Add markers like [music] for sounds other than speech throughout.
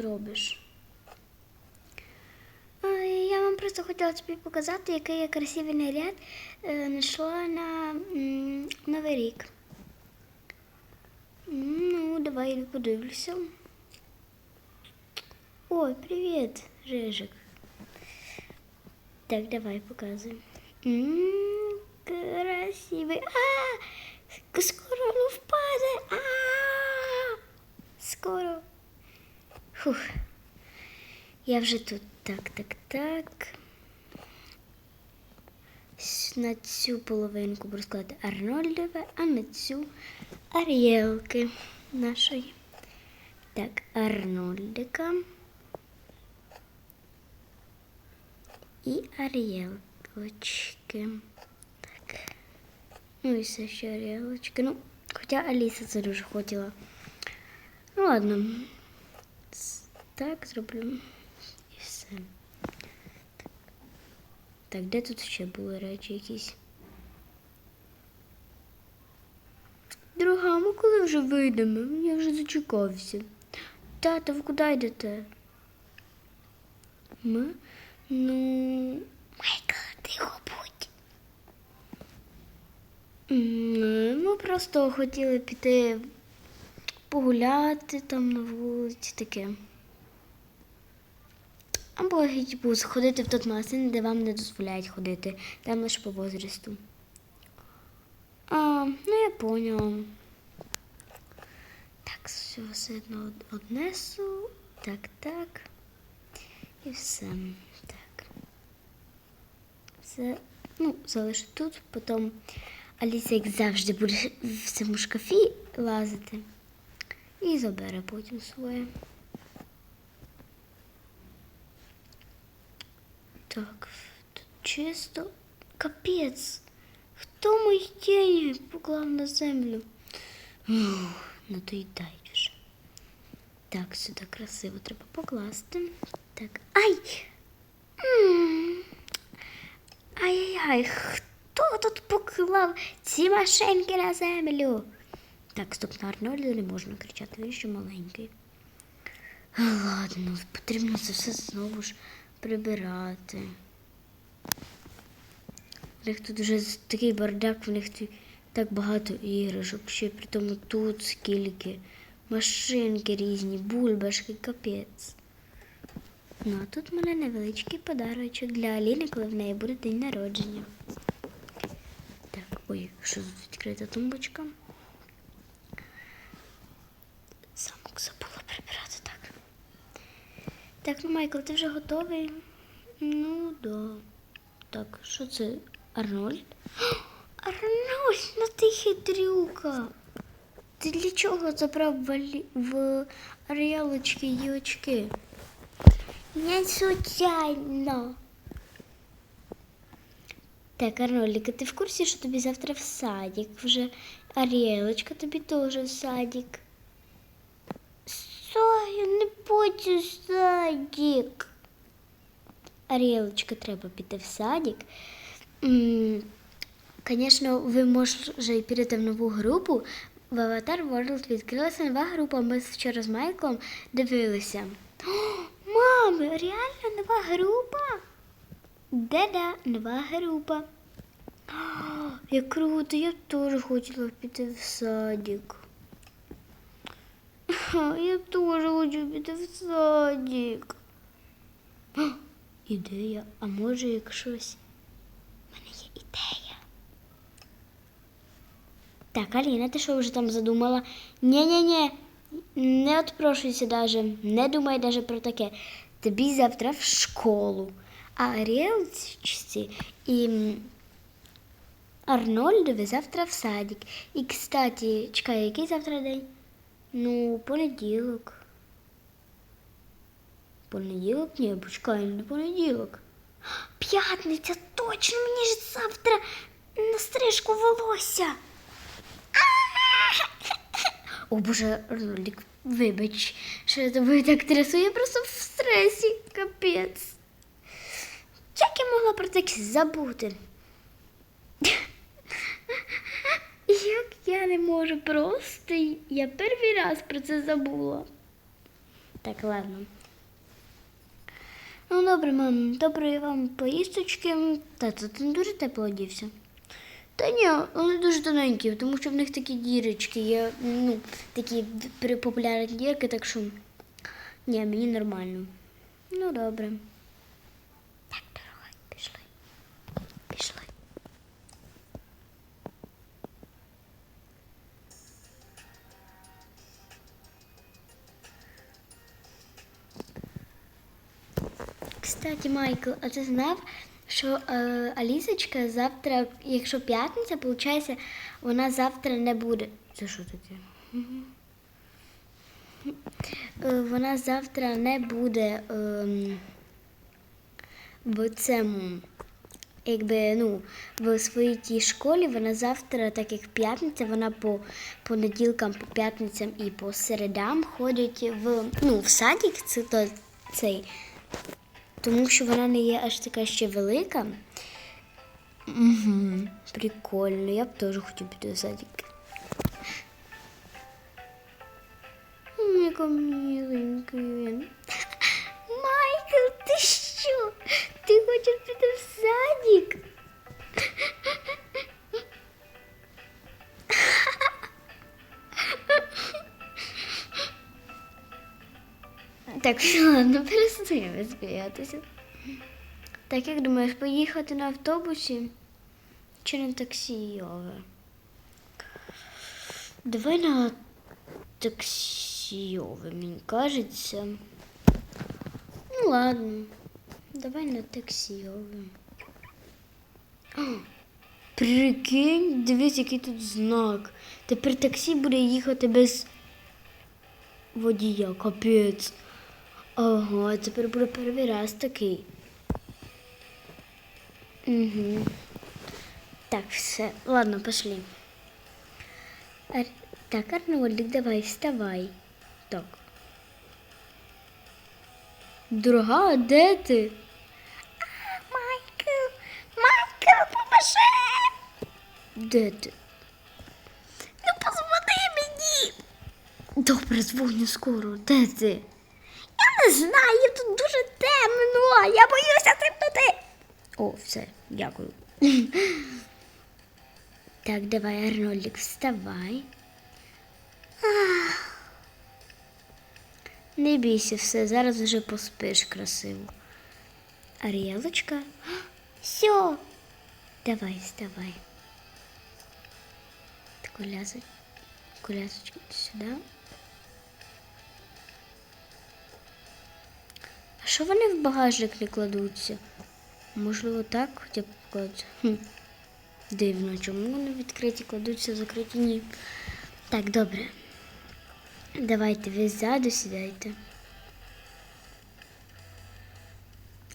тут робиш? А, Я вам просто хотіла тобі показати, який я красивий наряд е, знайшла на Новий рік. Ну, давай подивлюся. Ой, привіт, Рижик. Так, давай показуй. Красивий. А! Скоро воно впаде. А! Скоро. Фух. Я вже тут. Так, так, так. На цю половинку буду складати Арнольдове, а на цю Аріелки нашої. Так, Арнольдика. І Аріелочки. Так. Ну і все ще Аріелочки. Ну, хоча Аліса це дуже хотіла. Ну ладно. Так зроблю. І все. Так, де тут ще були речі якісь? Дорога, ми коли вже вийдемо? Я вже зачекався. Тато, ви куди йдете? Ми? Ну. Майкл, тихо будь. Ми просто хотіли піти погуляти там на вулиці таке. Або геть сходити в тот магазин, де вам не дозволяють ходити. Там лише по возрасту. А, ну я поняла. Так, все, все одно однесу. Так, так. І все. Так. Все, ну, залишу тут, потім Аліса, як завжди, буде в цьому шкафі лазити. І забере потім своє. Так, тут чисто. Капець. Хто мої тіні поклав на землю? Ух, ну вже. Так, сюди красиво треба покласти. Так. Ай! Ай-яй-яй, хто тут поклав ці машинки на землю? Так, стоп, на Арнольду не можна кричати, він ще маленький. Ладно, потрібно це все знову ж прибирати. У них тут вже такий бардак, в них так багато іграшок, ще при тому тут скільки. Машинки різні, бульбашки, капець. Ну, а тут в мене невеличкий подарочок для Аліни, коли в неї буде день народження. Так, ой, що тут відкрита тумбочка? Замок забула прибирати так. Ну Майкл, ти вже готовий? Ну, да. Так, що це? Арнольд? [gasps] Арнольд, ну ти хитрюка. Ти для чого забрав в, Алі... в Аріалочки її очки? Не случайно. Так, Арнольдика, ти в курсі, що тобі завтра в садик? Вже Аріелочка тобі теж в садик. Я не хочу садик. Аріелочка, треба піти в садик. Звісно, ви може і підете в нову групу. В Avatar World відкрилася нова група. Ми вчора з Майклом дивилися. Мами, реально нова група? Де-да, нова група. О, як круто, я теж хотіла піти в садик. Я теж хочу піти в садик. Ідея, а може як щось. У мене є ідея. Так, Аліна, ти що вже там задумала? Ні-ні-ні, не відпрошуйся даже, не думай даже про таке. Тобі завтра в школу. А Аріелці і Арнольдові завтра в садик. І, кстати, чекай, який завтра день? Ну, понеділок. Понеділок? Ні, почекай, не понеділок. П'ятниця, точно, мені ж завтра на стрижку волосся. О, боже, Ролік, вибач, що я тобою так трясу, я просто в стресі, капець. Як я могла про таке забути? Як я не можу просто, я перший раз про це забула. Так, ладно. Ну, добре, мам, доброї вам поїздочки. Тато, ти не дуже тепло одівся. Та ні, вони дуже тоненькі, тому що в них такі дірочки є, ну, такі популярні дірки, так що ні, мені нормально. Ну, добре. Кстати, Майкл, а ти знав, що е, Алісочка завтра, якщо п'ятниця, виходить, вона завтра не буде. Це що таке? Е, Вона завтра не буде ем, в цьому, якби, ну, в своїй тій школі. Вона завтра, так як п'ятниця, вона по понеділкам, по п'ятницям і по середам ходить в, ну, в садик, це то, цей тому що вона не є аж така ще велика. Угу, прикольно, я б теж хотів піти в садик. М, Яка міленький він. Майкл, ти що? Ти хочеш піти в садик? Так, ладно, перестаємо сміятися. Так, як думаєш, поїхати на автобусі чи на таксійове? Давай на таксійове, мені кажеться. Ну ладно, давай на таксійове. А, Прикинь, дивись, який тут знак. Тепер таксі буде їхати без водія, капець. Ого, тепер буде перший раз такий. Угу. Так, все. Ладно, пошли. Ар... Так, Арнольдик, давай, вставай. Так. Дорога, де ти? Майкл, Майкл, поможи! Де ти? Ну, позвони мені. Добре, дзвоню скоро. Де ти? Я не знаю, тут дуже темно. Я боюся темноти. О, все, дякую. [laughs] Так, давай, Арнольдик, вставай. Не бійся, все, зараз вже поспиш красиво. Аріелочка. [gasps] Все. Давай, вставай. Колясочка сюди. Що вони в багажник не кладуться? Можливо, так хоча б кладуться. Хм. Дивно, чому вони відкриті кладуться, закриті ні. Так, добре. Давайте ви ззаду сідайте.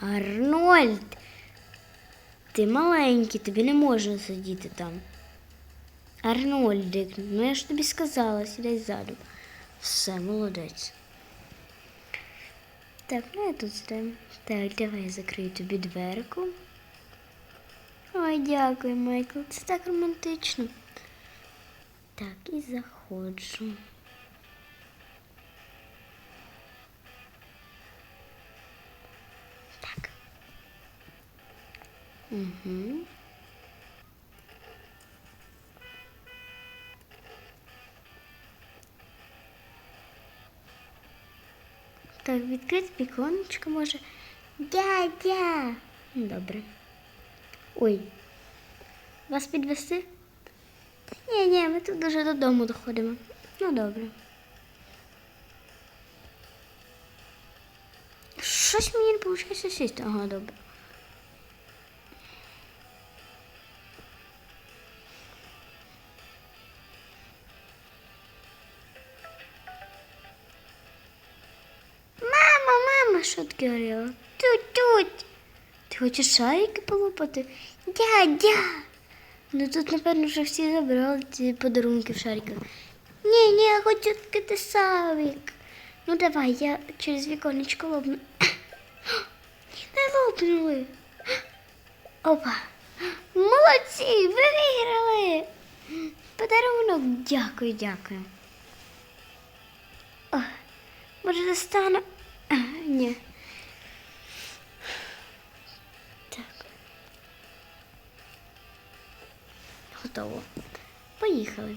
Арнольд! Ти маленький, тобі не можна сидіти там. Арнольдик, ну я ж тобі сказала, сідай ззаду. Все, молодець. Так, ну я тут сідаю. Так, давай я закрию тобі дверку. Ой, дякую, Майкл. Це так романтично. Так, і заходжу. Так. Угу. Так, відкрити віконечко може. Дядя. Ну, Добре. Ой. Вас підвести? Ні, ні, ми тут дуже додому доходимо. Ну, добре. Щось мені не виходить сісти. Ага, добре. Мама, що таке говорила? Тут, тут. Ти хочеш шарики полопати? Дядя. Ну тут, напевно, вже всі забрали ці подарунки в шариках. Ні, ні, я хочу відкрити савік. Ну давай, я через віконечко лопну. Не [gasps] лопнули. Опа. Молодці, ви виграли. Подарунок. Дякую, дякую. О, Може, достану. А, ні. Готово. Поїхали.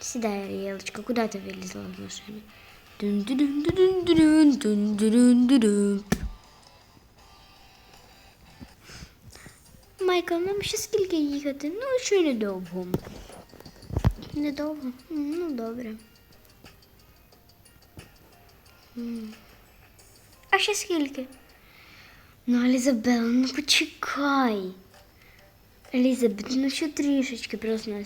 Сідай, Аріелочка, куди ти вилізла машини? Дун-дун-дун-дун-дун. Майкл, нам ще скільки їхати? Ну, ще недовго. Недовго? Ну, добре. А ще скільки? Ну, Елізабела, ну почекай. Елізабет, ну ще трішечки просто на.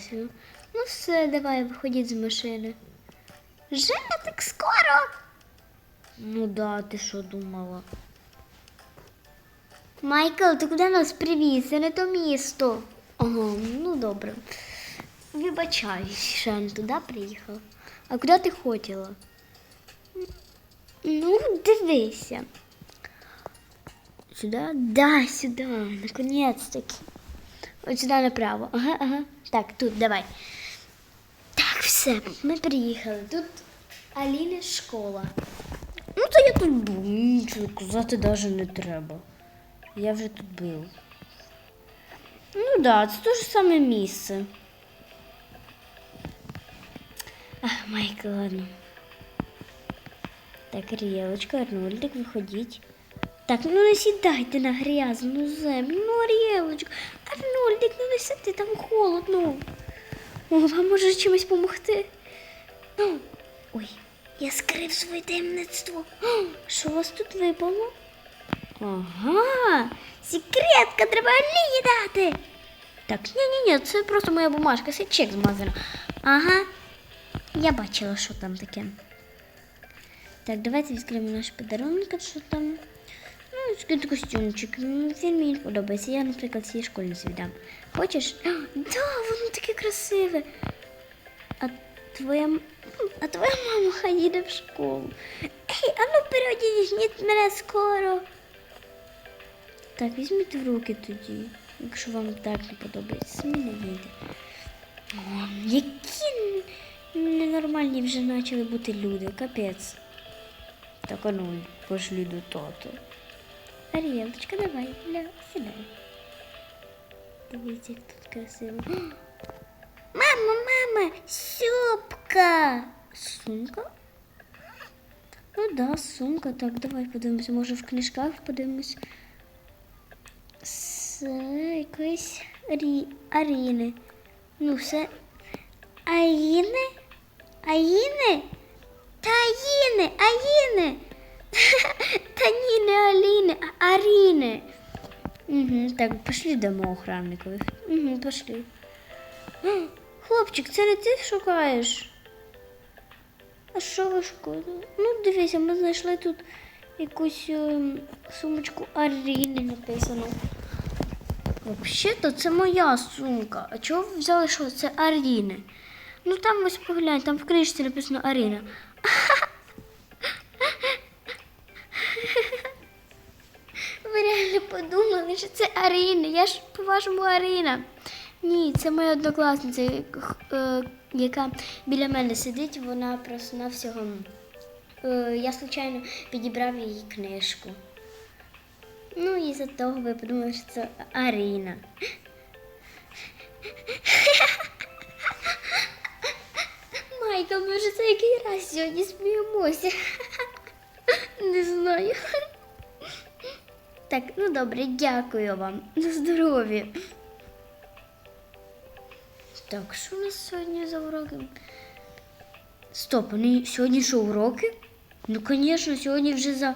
Ну все, давай, виходіть з машини. Вже так скоро? Ну да, ти що думала? Майкл, ти куди нас привіз? Це не то місто. Ага, ну добре. Вибачаюсь, що я не туди приїхала. А куди ти хотіла? Ну, дивися. Сюда? Да, сюда. Наконец-таки. От сюди направо. Ага, ага. Так, тут, давай. Так, все, ми приїхали. Тут Аліни школа. Ну, то я тут був. Нічого казати навіть не треба. Я вже тут був. Ну да, це те ж саме місце. Ах, Майкл, ладно. Так, Ріелочка, Арнольдик, виходіть. Так, ну не сідайте на грязну землю. Ну, Аріелочка, Арнольдик, ну не сиди, там холодно. О, вам може чимось допомогти? Ну, ой, я скрив своє таємництво. О, Що у вас тут випало? Ага, секретка, треба Аліні дати. Так, ні-ні-ні, це просто моя бумажка, це чек змазана. Ага, я бачила, що там таке. Так, давайте відкриємо наш подарунок, що там. Ну, костюмчик. Він мені подобається. Я, наприклад, всій школьниці віддам. Хочеш? Да, воно таке красиве. А твоя, а твоя мама хай їде в школу. Ей, а ну переодягніть мене скоро. Так, візьміть в руки тоді, якщо вам так не подобається. Самі не вийде. О, які ненормальні вже почали бути люди, капець. Так, а ну, до тата. Аріелочка, давай, ля, сідай. Дивіться, як тут красиво. [gasps] Мама, мама, сумка. Сумка? Ну да, сумка. Так, давай подивимося. Може в книжках подивимось. З якоїсь Арі... Аріни. Ну, все. Аїни? Аїни? Таїни, Аїни. [laughs] Та ні, не Аліни, а Аріни. Угу, так, пошли дамо охранникові. Угу, пошли. Хлопчик, це не ти шукаєш? А що ви шукаєте? Ну, дивися, ми знайшли тут якусь ем, сумочку Аріни написано. Взагалі-то це моя сумка. А чого ви взяли, що це Аріни? Ну там ось поглянь, там в книжці написано Аріна. [laughs] це Аріна. Я ж по-вашому Аріна. Ні, це моя однокласниця, е, яка біля мене сидить, вона просто на всього. Е, я случайно підібрав її книжку. Ну і за того ви подумали, що це Аріна. Майкл, вже це який раз сьогодні сміємося. Не знаю. Так, ну добре, дякую вам. [laughs] На здоров'я. Так, що у нас сьогодні за уроки? Стоп, вони сьогодні що уроки? Ну, звісно, сьогодні вже за,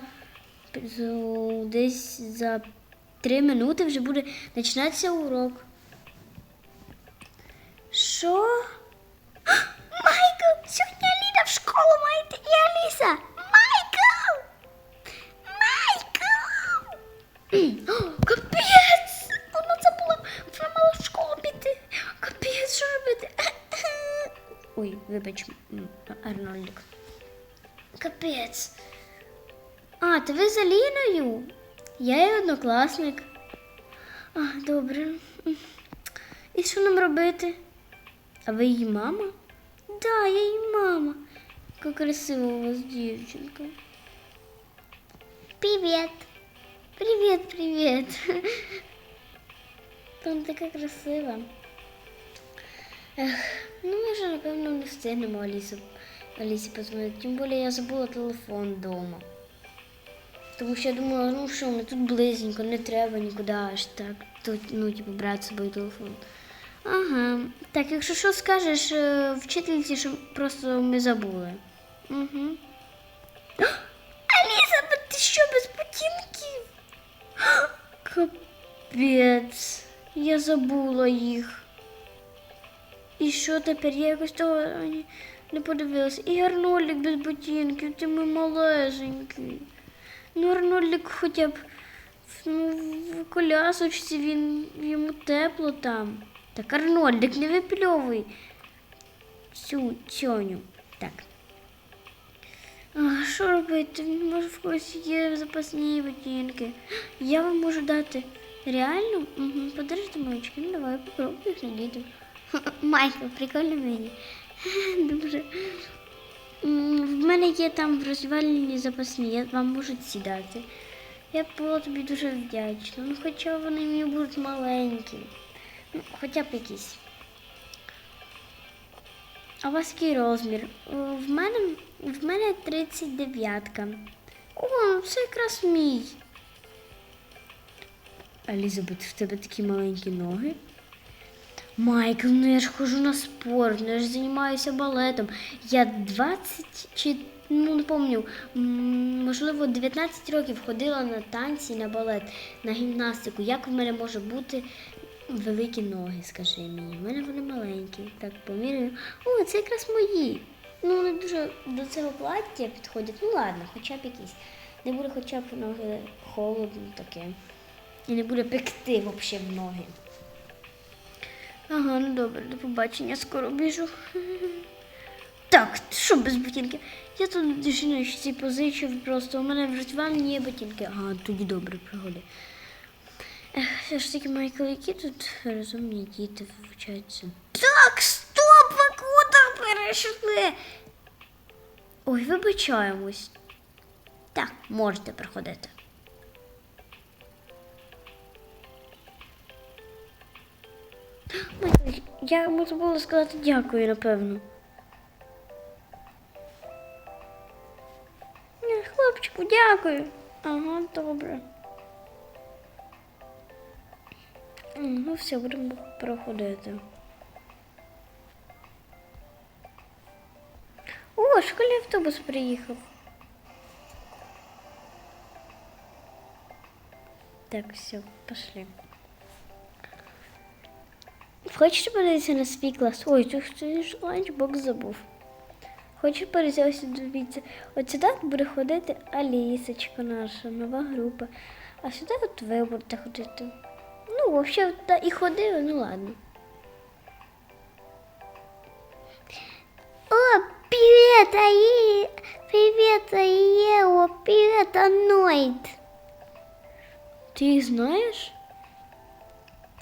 десь за три минути вже буде починатися урок. Що? [gasps] Майкл! Сьогодні Аліна в школу має йти і Аліса! [gasps] Капець! Вона вона мала в школу. Капець, що робити? [coughs] Ой, вибач, Арнольдик. Капець. А, ти ви з Аліною? Я її однокласник. А, добре. І що нам робити? А ви її мама? Да, я її мама. Яка красива у вас дівчинка. Привіт. Привіт, привіт. Там така красива. Ех, ну ми вже, напевно, не встигнемо Алісу, Алісі позвонити. Тим більше я забула телефон вдома. Тому що я думала, ну що, ми тут близенько, не треба нікуди аж так. Тут, ну, типу, брати з собою телефон. Ага. Так, якщо що скажеш вчительці, що просто ми забули. Угу. Капець. Я забула їх. І що тепер? Я якось того не- подивилася. І Арнольдик без ботинків, ти мій малесенький. Ну, Арнольдик хоча б ну, в колясочці він йому тепло там. Так, Арнольдик, не випльовуй цю цьоню. Так. А, що робити? Може, в когось є запасні ботинки. Я вам можу дати. Реально? Угу. Подержите мальчики. Ну давай, попробуй їх надіти. [laughs] Майкл, прикольно мені. Дуже. [laughs] В мене є там розвалені запасні, я вам можу ці дати. Я була тобі дуже вдячна. Ну, хоча вони мені будуть маленькі. Ну, хоча б якісь. А у вас який розмір? В мене, в мене 39-ка. О, ну це якраз мій. Елізабет, в тебе такі маленькі ноги. Майкл, ну я ж хожу на спорт, ну я ж займаюся балетом. Я 20 чи ну не м, можливо, 19 років ходила на танці, на балет, на гімнастику. Як в мене може бути великі ноги, скажи мені? У мене вони маленькі. Так, поміряю. О, це якраз мої. Ну, не дуже до цього плаття підходять. Ну ладно, хоча б якісь. Не буде хоча б ноги холодно таке. І не буде пекти взагалі в ноги. Ага, ну добре, до побачення, скоро біжу. [laughs] Так, що без ботинків? Я тут жіночці позичив просто, у мене в розвальні є ботинки. Ага, тоді добре пригоди. Все ж таки, Майкл, які тут розумні діти вчаться. Так, стоп, ви куди перейшли? Ой, вибачаємось. Так, можете приходити. Я йому забула сказати дякую, напевно. Хлопчику, дякую. Ага, добре. Ну, все, будемо проходити. О, школьний автобус приїхав. Так, все, пошли. Хочеш подивитися на свій клас? Ой, тут хтось ланчбокс забув. Хочу перезявся, дивіться. От сюди буде ходити Алісочка наша, нова група. А сюди от ви будете ходити. Ну, взагалі, та і ходили, ну ладно. О, привет, Аи! Привет, Аео! Привет, Аноид! Ты их знаешь?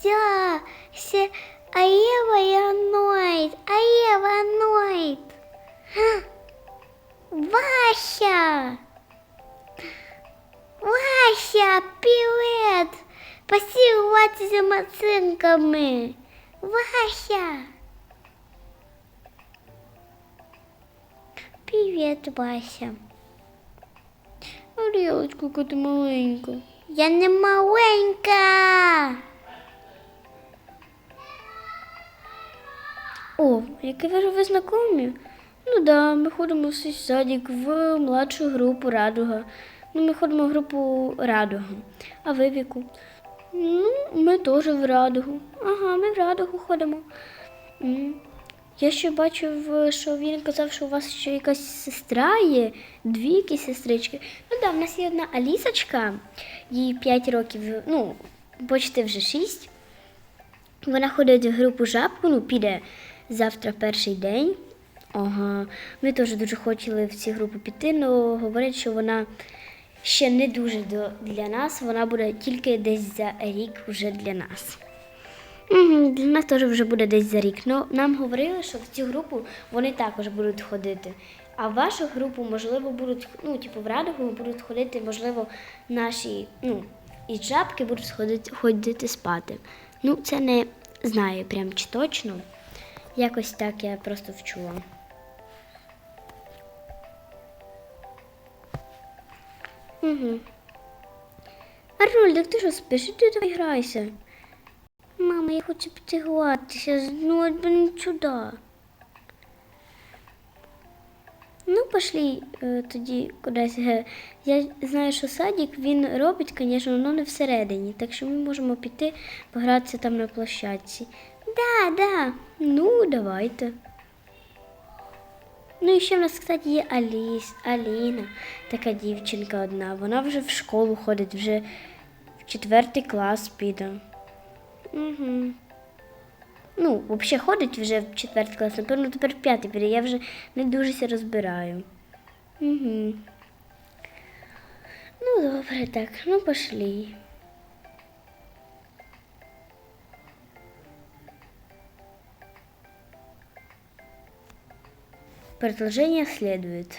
Да, все а Ева и Аноид, а Ева Аноид. А, Вася! Вася, привет! Спасибо за оценками. Вася! Привет, Вася. Орелочку какую-то маленькая? Я не маленькая! О, які ви ви знайомі? Ну да, ми ходимо в садик в младшу групу Радуга. Ну, ми ходимо в групу Радуга. А ви віку? Ну, ми теж в Радугу. Ага, ми в Радугу ходимо. Я ще бачив, що він казав, що у вас ще якась сестра є, дві якісь сестрички. Ну так, да, в нас є одна Алісочка, їй 5 років, ну, почти вже 6. Вона ходить в групу жабку, ну, піде завтра перший день. Ага. Ми теж дуже хотіли в цю групу піти, але говорять, що вона ще не дуже для нас, вона буде тільки десь за рік вже для нас. Для нас теж вже буде десь за рік. Ну, нам говорили, що в цю групу вони також будуть ходити. А в вашу групу, можливо, будуть, ну, типу, в радугу будуть ходити, можливо, наші, ну, із жабки будуть ходити, ходити спати. Ну, це не знаю прям чи точно. Якось так я просто вчула. Угу. Арнольдик, ти що спиш? Іди давай грайся. Мама, я хочу піти гратися, ну блін сюди. Ну, пошли е, тоді кудись. Е, Я знаю, що садик він робить, звісно, але не всередині. Так що ми можемо піти погратися там на площадці. Да, да. Ну, давайте. Ну і ще в нас, кстати, є Аліс, Аліна, така дівчинка одна. Вона вже в школу ходить, вже в четвертий клас піде. Угу. Ну, взагалі ходить вже в четвертий клас, напевно, тепер в п'ятий піде. Я вже не дуже ся розбираю. Угу. Ну, добре, так, ну пошли. Продолжение следует.